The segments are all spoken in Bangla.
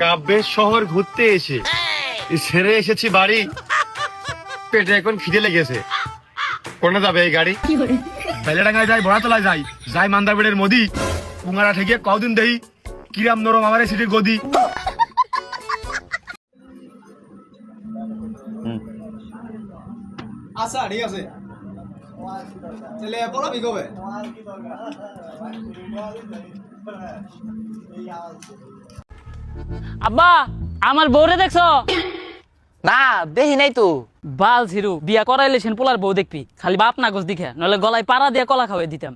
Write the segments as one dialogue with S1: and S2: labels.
S1: কাব্যের শহর ঘুরতে এসে সেরে এসেছি বাড়ি। পেটে এখন খিদে লেগেছে। কোনে যাবে এই গাড়ি? বেলেডাঙ্গায় যাই বড়াতলায় যাই যাই মান্দাবেড়ের মোদি। পুঙ্গারা ঠেকিয়ে কদিন দেই কিরাম নরম আমার সিটির গদি।
S2: আচ্ছা ঠিক আছে। তাহলে কবে?
S3: আব্বা আমার বউরে দেখছ?
S4: না দেখি নাই তো।
S3: বাল ঝিরু বিয়া করাইলে সেন পোলার বউ দেখবি। খালি বাপ না গোস দিখে নলে গলায় পাড়া দিয়ে কলা খাওয়াই দিতাম।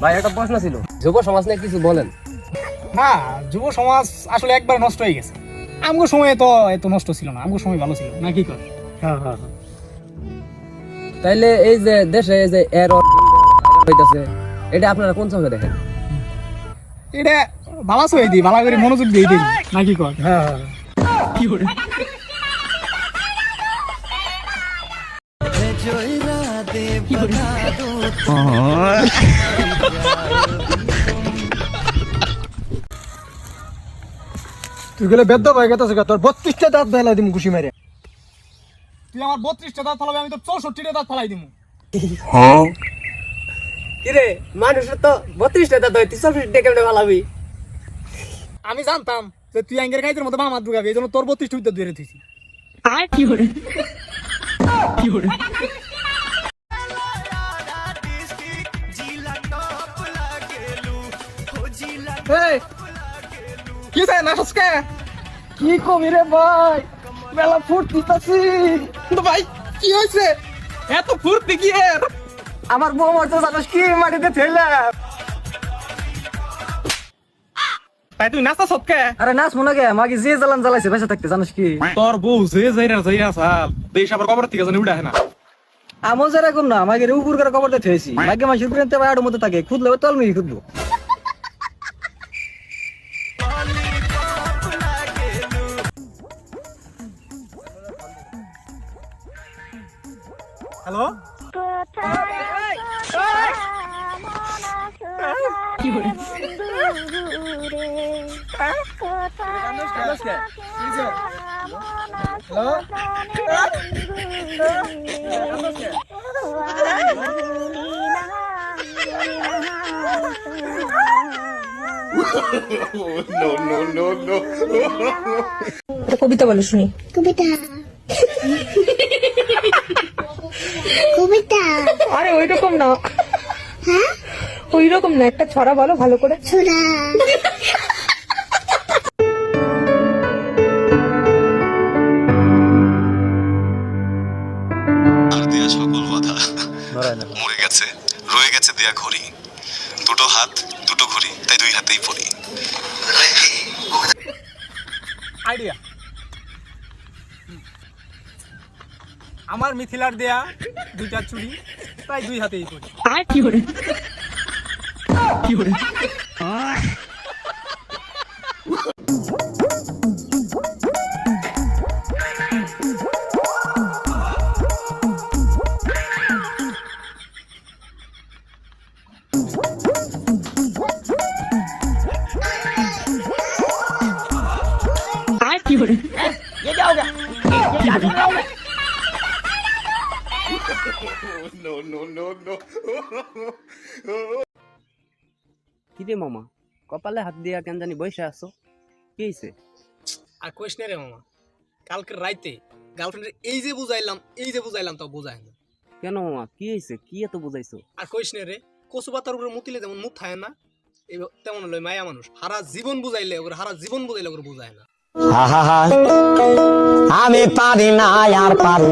S4: ভাই একটা প্রশ্ন ছিল। যুব সমাজ নিয়ে কিছু বলেন।
S2: না যুব সমাজ আসলে একবার নষ্ট হয়ে গেছে। আমগো সময় তো এত নষ্ট ছিল না আমগো সময় ভালো ছিল না কি কর?
S4: তাইলে এই যে দেশে এই যে এর হইতাছে এটা আপনারা কোন চোখে দেখেন?
S2: এটা ভালো হয়ে দি ভালো করে মনোযোগ দিয়ে দিই না কি কর কি করে
S5: তুই গেলে বেদ্য হয়ে গেছে তোর বত্রিশটা দাঁত বেলা দিম ঘুষি মেরে
S2: তুই আমার বত্রিশটা দাঁত ফালাবি আমি তো চৌষট্টিটা দাঁত ফালাই দিমু।
S4: কিরে মানুষের তো বত্রিশটা দাঁত হয় তুই চব্বিশটা কেমনে ভালাবি
S2: আমি জানতাম যে তুই আঙ্গের গাইদের মতো মামাত ঢুকাবি এই জন্য তোর বত্রিশটা উদ্যোগ ধরে থুইছি। কি চাই না সসকে
S5: কি কবি রে ভাই? মেলা ফুর্তি পাচ্ছি
S2: তো ভাই কি হয়েছে? এত ফুর্তি কি এর?
S5: আমার বউ মারতে জানিস কি মাটিতে ঠেলাম
S2: তাই তুই নাস্তা সবকে
S5: আরে নাচ মনে গে মাকে যে জ্বালান জ্বালাইছে বেঁচে থাকতে জানিস কি?
S2: তোর বউ যে যাইরা যাইরা সাল দেশ আবার কবর থেকে জানি উঠা না।
S5: আমল যারা কোন না আমাকে উপর করে কবর থেয়েছি। মাকে মাসি উপরে নিতে আড়ের মধ্যে থাকে খুদলে তল মিহি খুদবো
S2: হ্যালো
S6: কবিতা বলো শুনি।
S7: কবিতা। কবিতা।
S6: আরে ওই রকম না।
S7: হ্যাঁ?
S6: ওই রকম না একটা ছড়া বলো ভালো করে।
S7: ছোড়া।
S8: আর সকল বাধা মরে গেছে রয়ে গেছে দেয়া ঘড়ি। দুটো হাত দুটো ঘড়ি তাই দুই হাতেই পড়ি।
S2: আইডিয়া আমার মিথিলার দেয়া দুইটা চুড়ি প্রায় দুই হাতেই করি?
S6: আর কি করে? আর কি করে?
S4: কিরে মামা? কপালে হাত দিয়া কেন জানি বসে আছো? কি হইছে?
S2: আর কোয়েশ রে মামা কালকে রাইতে গার্লফ্রেন্ডের এই যে বুঝাইলাম এই যে বুঝাইলাম তাও বুঝায় না।
S4: কেন মামা? কি হইছে? কি এত বুঝাইছো?
S2: আর কোয়েশ রে কচু পাতার উপরে মুতিলে যেমন মুখ থাকে না এই তেমন লয় মায়া মানুষ। সারা জীবন বুঝাইলে ওগুলো সারা জীবন বুঝাইলে ওগুলো বুঝায় না।
S5: আমি পারি না আর পারি